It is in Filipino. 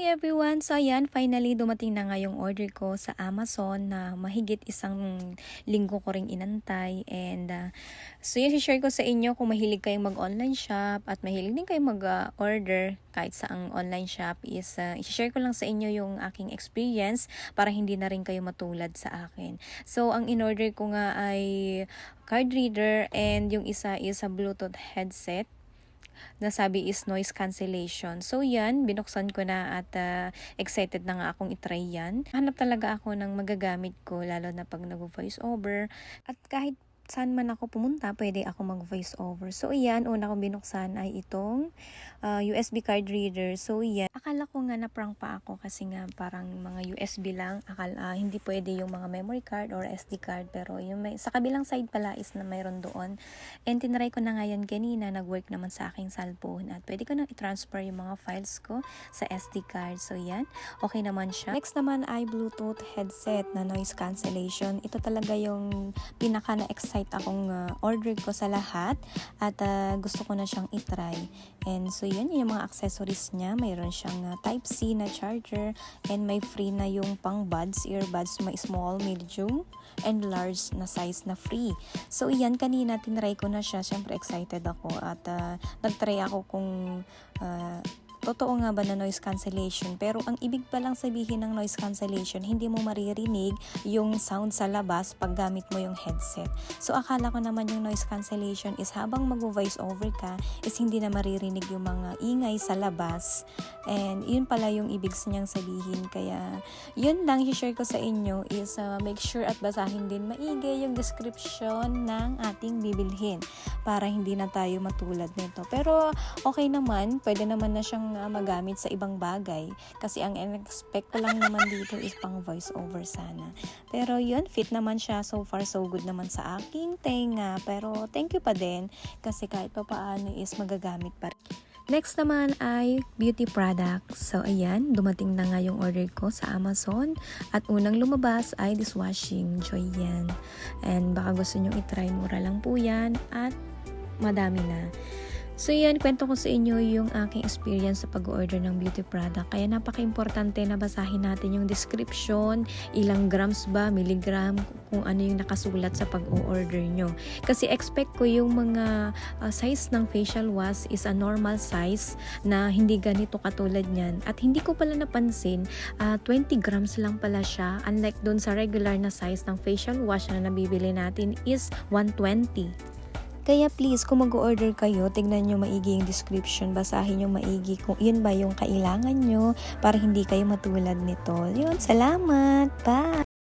Hi everyone! So ayan, finally dumating na nga yung order ko sa Amazon na mahigit isang linggo ko ring inantay. And uh, so yun, share ko sa inyo kung mahilig kayong mag-online shop at mahilig din kayong mag-order kahit sa ang online shop is uh, share ko lang sa inyo yung aking experience para hindi na rin kayo matulad sa akin. So ang in-order ko nga ay card reader and yung isa is a Bluetooth headset na sabi is noise cancellation. So yan, binuksan ko na at uh, excited na nga akong itry yan. Hanap talaga ako ng magagamit ko lalo na pag nag-voice over at kahit saan man ako pumunta, pwede ako mag-voice over. So, iyan, una kong binuksan ay itong uh, USB card reader. So, iyan. Akala ko nga na-prank pa ako kasi nga parang mga USB lang. Akala, uh, hindi pwede yung mga memory card or SD card. Pero yung may, sa kabilang side pala is na mayroon doon. And tinry ko na nga yan kanina. Nag-work naman sa aking cellphone. At pwede ko na i-transfer yung mga files ko sa SD card. So, yan. Okay naman siya. Next naman ay Bluetooth headset na noise cancellation. Ito talaga yung pinaka na-excite excited akong uh, order ko sa lahat at uh, gusto ko na siyang itry. And so yun, yung mga accessories niya. Mayroon siyang uh, Type-C na charger and may free na yung pang buds, earbuds, may small, medium, and large na size na free. So yan, kanina tinry ko na siya. Siyempre excited ako at uh, nagtry ako kung uh, totoo nga ba na noise cancellation? Pero ang ibig pa lang sabihin ng noise cancellation, hindi mo maririnig yung sound sa labas pag gamit mo yung headset. So akala ko naman yung noise cancellation is habang mag-voice over ka, is hindi na maririnig yung mga ingay sa labas. And yun pala yung ibig niyang sabihin. Kaya yun lang i-share ko sa inyo is uh, make sure at basahin din maigi yung description ng ating bibilhin para hindi na tayo matulad nito. Pero okay naman, pwede naman na siyang uh, magamit sa ibang bagay kasi ang expect ko lang naman dito is pang voice over sana. Pero yun, fit naman siya. So far, so good naman sa aking tenga. Pero thank you pa din kasi kahit pa paano is magagamit pa rin. Next naman ay beauty products. So, ayan, dumating na nga yung order ko sa Amazon. At unang lumabas ay dishwashing joy yan. And baka gusto nyo itry, mura lang po yan. At madami na. So yan, kwento ko sa inyo yung aking experience sa pag-order ng beauty product. Kaya napaka-importante na basahin natin yung description, ilang grams ba, milligram, kung ano yung nakasulat sa pag-order nyo. Kasi expect ko yung mga uh, size ng facial wash is a normal size na hindi ganito katulad niyan. At hindi ko pala napansin, uh, 20 grams lang pala siya. Unlike dun sa regular na size ng facial wash na nabibili natin is 120. Kaya please, kung mag-order kayo, tignan nyo maigi yung description, basahin nyo maigi kung yun ba yung kailangan nyo para hindi kayo matulad nito. Yun, salamat! Bye!